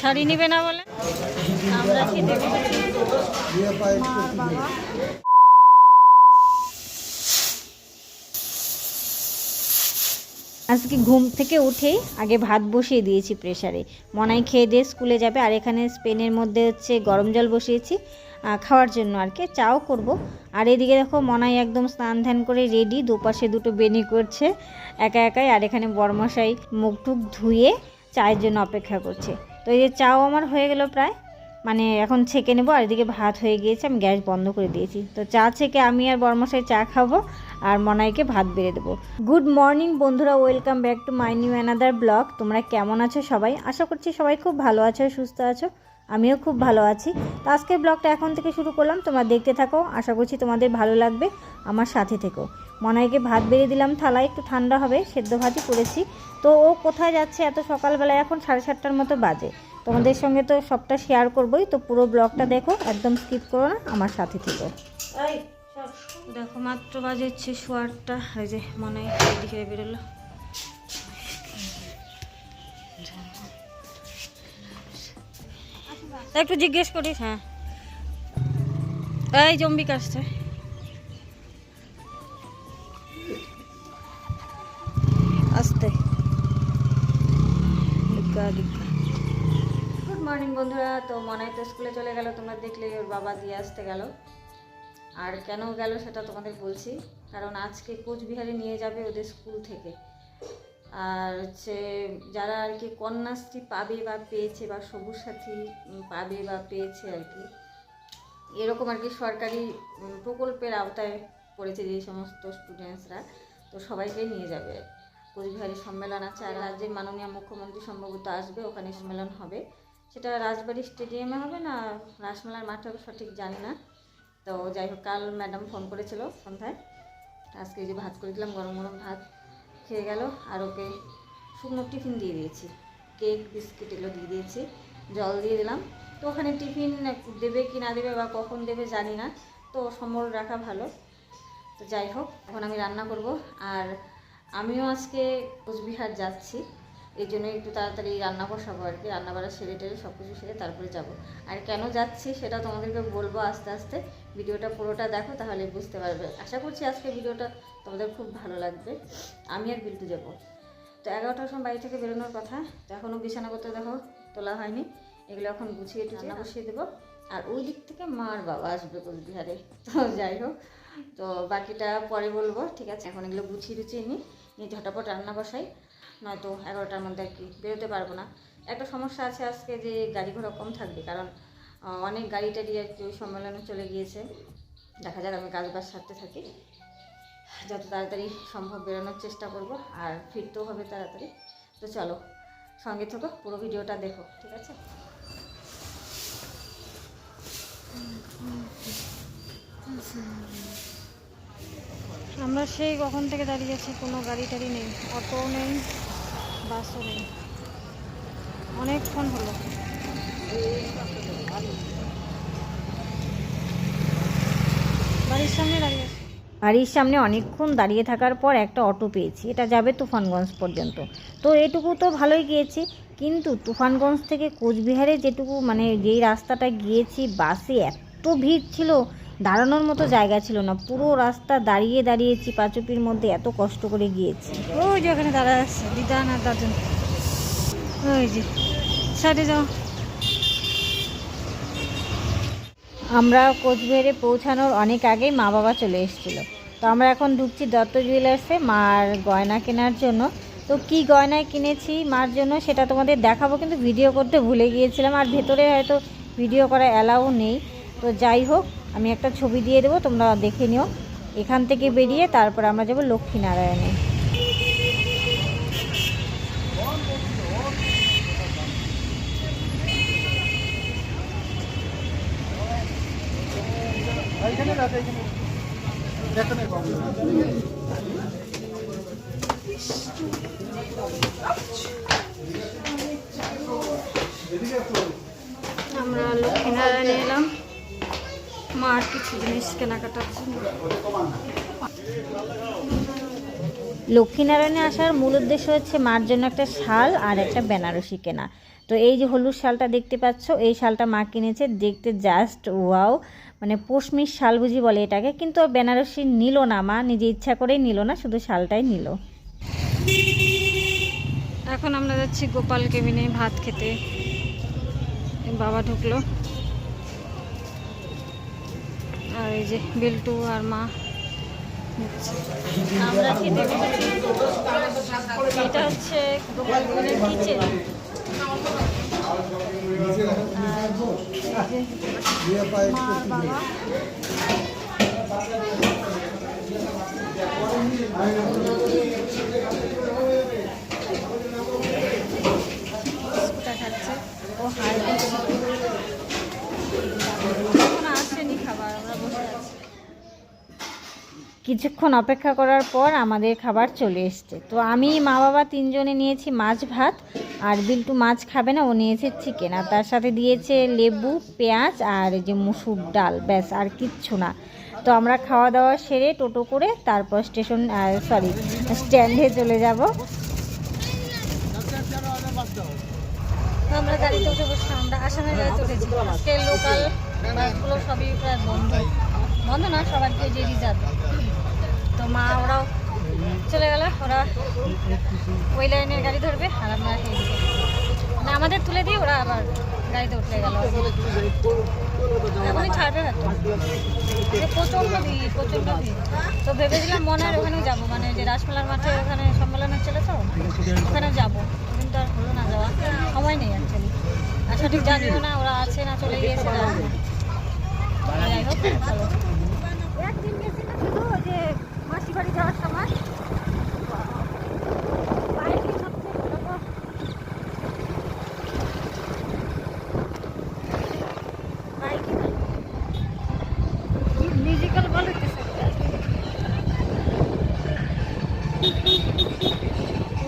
শাড়ি নিবে না বলে? আজকে ঘুম থেকে উঠেই আগে ভাত বসিয়ে দিয়েছি প্রেসারে। মনাই খেয়ে দিয়ে স্কুলে যাবে, আর এখানে স্পেনের মধ্যে হচ্ছে গরম জল বসিয়েছি খাওয়ার জন্য আর কি, চাও করব। আর এদিকে দেখো মনাই একদম স্নান ধ্যান করে রেডি দুপাশে দুটো বেনি করছে, একা একাই, আর এখানে বরমশাই মুখ টুক ধুয়ে চায়ের জন্য অপেক্ষা করছে। তো এই যে চাও আমার হয়ে গেল প্রায়। মানে এখন ছেঁকে নেব, আর এদিকে ভাত হয়ে গিয়েছে, আমি গ্যাস বন্ধ করে দিয়েছি। তো চা ছেঁকে আমি আর বর্মশাই চা খাব, আর মনাইকে ভাত বেড়ে দেবো। গুড মর্নিং বন্ধুরা, welcome back to my new another blog. তোমরা কেমন আছো সবাই? আশা করছি সবাই খুব ভালো আছো, সুস্থ আছো। আমিও খুব ভালো আছি। তো আজকের ব্লগটা এখন থেকে শুরু করলাম। তোমরা দেখতে থাকো, আশা করছি তোমাদের ভালো লাগবে। আমার সাথে থেকো। মনাইকে ভাত বেড়ে দিলাম, থালায় একটু ঠান্ডা হবে, সেদ্ধ ভাতই করেছি। তো ও কোথায় যাচ্ছে এত সকালবেলায়? এখন সাড়ে সাতটার মতো বাজে। তোমাদের সঙ্গে তো সবটা শেয়ার করবোই। তো পুরো ব্লগটা দেখো, একদম স্কিপ করো না, আমার সাথে থেকো। দেখো, মাত্র বাজে হচ্ছে শোয়ারটা এই যে মনে হয় বেরোলো। একটু জিজ্ঞেস করিস। হ্যাঁ। এই জম্বিক আসছে। গুড মর্নিং বন্ধুরা, তো মনে তো স্কুলে চলে গেল, তোমরা দেখলে ওর বাবা দিয়ে আসতে গেল। আর কেন গেল সেটা তোমাদের বলছি, কারণ আজকে কোচবিহারে নিয়ে যাবে ওদের স্কুল থেকে। আর হচ্ছে যারা আর কি কন্যাশ্রী পাবে বা পেয়েছে বা সবুজ সাথী পাবে বা পেয়েছে আর কি, এরকম আর কি সরকারি প্রকল্পের আওতায় পড়েছে যে সমস্ত স্টুডেন্টসরা তো সবাইকে নিয়ে যাবে কোচবিহারে সম্মেলন আছে আর রাজ্যের মাননীয় মুখ্যমন্ত্রী সম্ভবত আসবে, ওখানে সম্মেলন হবে। সেটা রাজবাড়ি স্টেডিয়ামে হবে না, রাসমেলার মাঠে হবে সঠিক জানি না। তো যাই হোক, কাল ম্যাডাম ফোন করেছিল সন্ধ্যায়। আজকে যে ভাত করে দিলাম, গরম গরম ভাত খেয়ে গেল, আর ওকে শুকনো টিফিন দিয়ে দিয়েছি। কেক, বিস্কিট এগুলো দিয়ে দিয়েছি, জল দিয়ে দিলাম। তো ওখানে টিফিন দেবে কি না দেবে বা কখন দেবে জানি না। তো সম্বল রাখা ভালো। তো যাই হোক, এখন আমি রান্না করব। আর আমিও আজকে কোচবিহার যাচ্ছি। এই জন্য একটু তাড়াতাড়ি রান্না বসাবো আর কি রান্না বাড়া সেরে টেরে সব কিছু সেরে তারপরে যাব। আর কেন যাচ্ছি সেটা তোমাদেরকে বলব আস্তে আস্তে ভিডিওটা পুরোটা দেখো তাহলে বুঝতে পারবে। আশা করছি আজকে ভিডিওটা তোমাদের খুব ভালো লাগবে। আমি আর বিল্টু যাব। তো এগারোটার সময় বাড়ি থেকে বেরোনোর কথা তো এখনও বিছানাপত্র দেখো তোলা হয়নি এগুলো এখন গুছিয়ে একটু রান্না বসিয়ে দেবো। আর ওই দিক থেকে মার বাবা আসবে কোচবিহারে। তো যাই হোক তো বাকিটা পরে বলব ঠিক আছে? এখন এগুলো গুছিয়ে টুছিয়ে নিই ঝটাপট রান্না বসাই, নয়তো এগারোটার মধ্যে আর কি বেরোতে পারব না। একটা সমস্যা আছে আজকে যে গাড়ি ঘোড়া কম থাকবে, কারণ অনেক গাড়ি টাড়ি আর কি ওই সম্মেলনে চলে গিয়েছে। দেখা যাক আমি কাজ বাজ সারতে থাকি। যত তাড়াতাড়ি সম্ভব বেরোনোর চেষ্টা করব, আর ফিরতেও হবে তাড়াতাড়ি। তো চলো, সঙ্গে থেকো, পুরো ভিডিওটা দেখো, ঠিক আছে? আমরা সেই কখন থেকে দাঁড়িয়ে আছি, কোনো গাড়ি টাড়ি নেই অটো নেই, বাসও নেই। অনেকক্ষণ হলো। বাড়ির সামনে দাঁড়িয়ে বাড়ির সামনে অনেকক্ষণ দাঁড়িয়ে থাকার পর একটা অটো পেয়েছি। এটা যাবে তুফানগঞ্জ পর্যন্ত। তো এটুকু তো ভালোই গিয়েছি, কিন্তু তুফানগঞ্জ থেকে কোচবিহারে যেটুকু মানে যেই রাস্তাটা গিয়েছি, বাসে এত ভিড় ছিল দাঁড়ানোর মতো জায়গা ছিল না। পুরো রাস্তা দাঁড়িয়ে দাঁড়িয়ে চিপাচুপির মধ্যে এত কষ্ট করে গিয়েছি। ওই যে ওখানে দাঁড়া আছে দিদান আর দাদন। ওই যে সাইডে যাও। আমরা কোচবিহারে পৌঁছানোর অনেক আগেই মা বাবা চলে এসেছিল। তো আমরা এখন ঢুকছি দত্ত জুয়েলার্সে মার গয়না কেনার জন্য। তো কি গয়নায় কিনেছি মার জন্য সেটা তোমাদের দেখাবো কিন্তু ভিডিও করতে ভুলে গিয়েছিলাম। আর ভেতরে হয়তো ভিডিও করা অ্যালাউ নেই। তো যাই হোক আমি একটা ছবি দিয়ে দেবো, তোমরা দেখে নিও। এখান থেকে বেরিয়ে তারপর আমরা যাব লক্ষ্মীনারায়ণে। আমরা লক্ষ্মীনারায়ণে এলাম। মার কিছু জিনিস কেনাকাটার জন্য লক্ষ্মীনারায়ণে আসার মূল উদ্দেশ্য হচ্ছে মার জন্য একটা শাল আর একটা বেনারসি কেনা। তো এই যে হলুদ শালটা দেখতে পাচ্ছ এই শালটা মা কিনেছে দেখতে জাস্ট ওয়াও মানে পশমির শাল বুঝি বলে এটাকে কিন্তু বেনারসি নিল না মা নিজে ইচ্ছা করেই নিল না শুধু শালটাই নিল। এখন আমরা যাচ্ছি গোপাল কেবিনে ভাত খেতে। বাবা ঢুকলো। আর এই যে বিল্টু আর মা আমরা খেতে বসেছি এটা হচ্ছে গোপাল কিচেন। ও হাই এখন আসেনি খাবার আমরা বসে আছি কিছুক্ষণ অপেক্ষা করার পর আমাদের খাবার চলে এসছে। তো আমি মা বাবা তিনজনে নিয়েছি মাছ ভাত, আর বিল্টু মাছ খাবে না, ও নিয়েছে চিকেন আর তার সাথে দিয়েছে লেবু, পেঁয়াজ, আর যে মুসুর ডাল, ব্যাস, আর কিচ্ছু না। তো আমরা খাওয়া দাওয়া সেরে টোটো করে তারপর স্টেশন সরি স্ট্যান্ডে চলে যাব। আমরা গাড়িতে উঠে বসলাম, আমরা আসামের গাড়িতে উঠেছি। লোকাল বাসগুলো সবই প্রায় বন্ধ। বন্ধ না, সবার যে রিজার্ভ মা ওরাও চলে গেল, ওরা ওই লাইনের গাড়ি ধরবে আর আমরা মানে আমাদের তুলে দিয়ে ওরা আবার গাড়িতে উঠলে গেল। এখনই ছাড়বে হয়তো এ প্রচণ্ড ভিড় প্রচণ্ড ভিড়। তো ভেবেছিলাম মনে হয় ওখানেও যাব মানে যে রাসমেলার মাঠে ওখানে সম্মেলন হচ্ছিল তো ওখানেও যাব। কিন্তু আর হলো না যাওয়া। সময় নেই অ্যাকচুয়ালি আর সঠিক জানিও না ওরা আছে না চলে গিয়েছে না যাই হোক চলো। মাসি বাড়ি যাওয়ার সময়।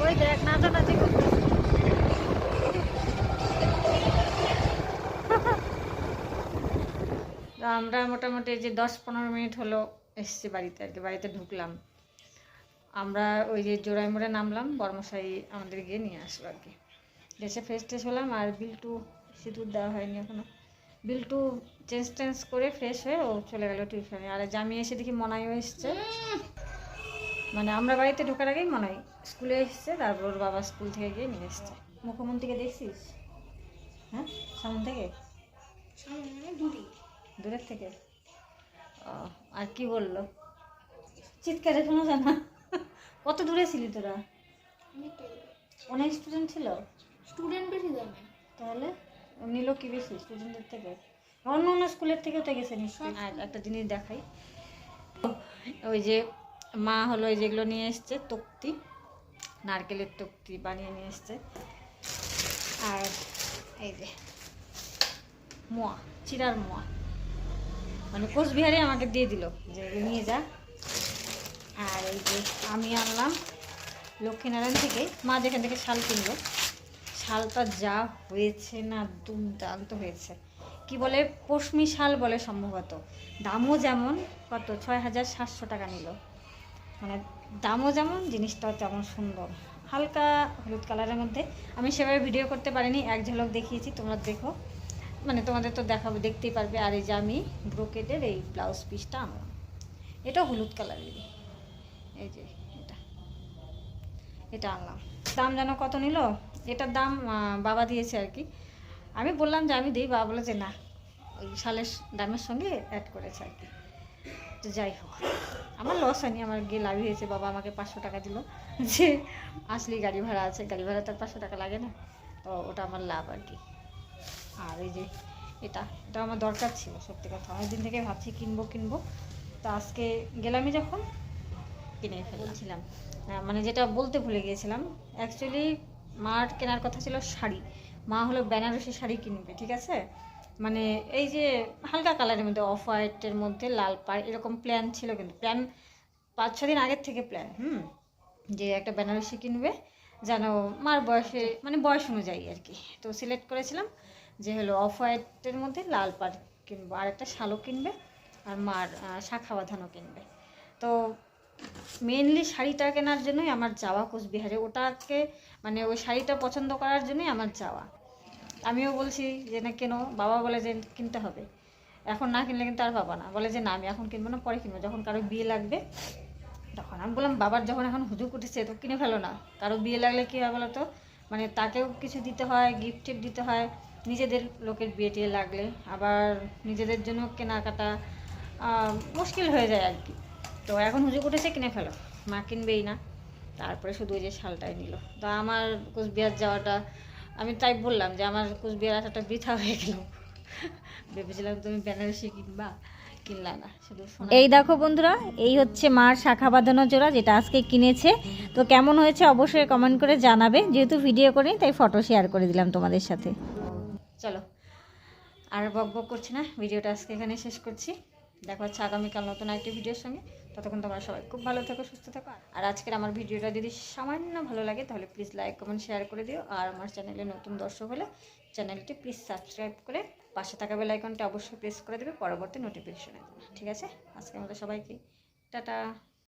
ওই দেখ আমরা মোটামুটি যে দশ পনেরো মিনিট হলো এসছি বাড়িতে আর কি বাড়িতে ঢুকলাম। আমরা ওই যে জোড়াই মোড়ে নামলাম বর্মশাই আমাদের গিয়ে নিয়ে আসলো আর কি। এসে ফ্রেশ ট্রেশ হলাম আর বিল্টু সিঁদুর দেওয়া হয়নি এখনও। বিল্টু চেঞ্জ টেঞ্জ করে ফ্রেশ হয়ে ও চলে গেল টিউশনে আর জামি এসে দেখি মনাইও এসছে। মানে আমরা বাড়িতে ঢোকার আগেই মনাই স্কুলে এসছে তারপর ওর বাবা স্কুল থেকে গিয়ে নিয়ে এসছে। মুখ্যমন্ত্রীকে দেখছিস? হ্যাঁ? সামন থেকে? দূরের থেকে? আর কি বলল? চিৎকারে শোনা যায় না। কত দূরে ছিলি তোরা? অনেক স্টুডেন্ট ছিল? স্টুডেন্ট বেশি যাবে তাহলে? নিল কি বেশি স্টুডেন্টদের থেকে? অন্য অন্য স্কুলের থেকেও তো গেছে নিশ্চয়ই। আর একটা জিনিস দেখাই। ওই যে মা হলো এই যেগুলো নিয়ে এসছে তক্তি নারকেলের তক্তি বানিয়ে নিয়ে এসছে। আর এই যে মোয়া চিরার মোয়া। মানে কোচবিহারে আমাকে দিয়ে দিল যে নিয়ে যা। আর এই যে আমি আনলাম লক্ষ্মীনারায়ণ থেকে মা যেখান থেকে শাল কিনলো, শালটা যা হয়েছে না, দুর্দান্ত হয়েছে। কি বলে, পশমি শাল বলে সম্ভবত। দামও যেমন, কত? ছয় হাজার সাতশো টাকা নিল। মানে দামও যেমন, জিনিসটাও তেমন সুন্দর। হালকা হলুদ কালারের মধ্যে। আমি সেভাবে ভিডিও করতে পারিনি, এক ঝলক দেখিয়েছি, তোমরা দেখো। মানে তোমাদের তো দেখাবো, দেখতেই পারবে। আর এই যে আমি ব্রোকেটের এই ব্লাউজ পিসটা আনলাম। এটা হলুদ কালারেরই এই যে এটা। এটা আনলাম। দাম যেন কত নিল? এটার দাম বাবা দিয়েছে আর কি। আমি বললাম যে আমি দিই, বাবা বলে যে না। ওই শালের দামের সঙ্গে অ্যাড করেছে আর কি। তো যাই হোক। আমার লস হয়নি, আমার গিয়ে লাভ হয়েছে। বাবা আমাকে পাঁচশো টাকা দিল। যে আসলি গাড়ি ভাড়া আছে। গাড়ি ভাড়া তার পাঁচশো টাকা লাগে না। তো ওটা আমার লাভ আর কি। আর এই যে এটা এটা আমার দরকার ছিল সত্যি কথা। অনেকদিন থেকে ভাবছি কিনবো কিনবো। তো আজকে গেলামই যখন কিনে ফেলছিলাম মানে যেটা বলতে ভুলে গিয়েছিলাম অ্যাকচুয়ালি মার কেনার কথা ছিল শাড়ি। মা হলো বেনারসি শাড়ি কিনবে ঠিক আছে? মানে এই যে হালকা কালারের মধ্যে অফ হোয়াইটের মধ্যে লাল পাড় এরকম প্ল্যান ছিল কিন্তু। প্ল্যান পাঁচ ছ দিন আগের থেকে প্ল্যান হুম? যে একটা বেনারসি কিনবে যেন মার বয়সে মানে বয়স অনুযায়ী আর কি। তো সিলেক্ট করেছিলাম। যে হলো অফ হোয়াইটের মধ্যে লাল পাড় কিনবো, আর একটা শালও কিনবে, আর মার শাখা বাঁধানো কিনবে। তো মেনলি শাড়িটা কেনার জন্যই আমার যাওয়া কোচবিহারে। ওটাকে মানে ওই শাড়িটা পছন্দ করার জন্যই আমার যাওয়া। আমিও বলছি যে, না, কেন। বাবা বলে যে, কিনতে হবে। এখন না কিনলে কিন্তু আর বাবা না। বলে যে, না, আমি এখন কিনবো না, পরে কিনবো। যখন কারও বিয়ে লাগবে, তখন আমি বললাম, বাবার যখন এখন হুজুক উঠেছে, তো কিনে ফেলো না। কারও বিয়ে লাগলে কী হয় বলো তো? মানে তাকেও কিছু দিতে হয় গিফট টিফট দিতে হয়। নিজেদের লোকের বিয়ে টিয়ে লাগলে, আবার নিজেদের জন্য কেনাকাটা মুশকিল হয়ে যায় আর কি। তো এখন হুজুক উঠেছে, কিনে ফেলো। মা কিনবেই না। তারপরে শুধু ওই যে শালটাই নিল। তো আমার কোচবিহার যাওয়াটা, আমি তাই বললাম যে আমার কোচবিহার আসাটা বৃথা হয়ে গেল। ভেবেছিলাম তুমি বেনারসি কিনবা, কিনলা না। শুধু এই দেখো বন্ধুরা, এই হচ্ছে মার শাখা বাঁধানো জোড়া যেটা আজকে কিনেছে। তো কেমন হয়েছে অবশ্যই কমেন্ট করে জানাবে। যেহেতু ভিডিও করি তাই ফটো শেয়ার করে দিলাম তোমাদের সাথে। চলো। আর বক বক করছি না, ভিডিওটা আজকে এখানে শেষ করছি। দেখা হচ্ছে আগামীকাল নতুন একটি ভিডিওর সঙ্গে। ততক্ষণ তোমরা সবাই খুব ভালো থাকো, সুস্থ থাকো। আর আজকের আমার ভিডিওটা যদি সামান্য ভালো লাগে, তাহলে প্লিজ লাইক কমেন্ট শেয়ার করে দিও। আর আমার চ্যানেলে নতুন দর্শক হলে চ্যানেলটি প্লিজ সাবস্ক্রাইব করে পাশে থাকা বেল আইকনটা অবশ্যই প্রেস করে দেবে, পরবর্তী নোটিফিকেশনের জন্য ঠিক আছে? আজকে আমাদের সবাইকে, টাটা।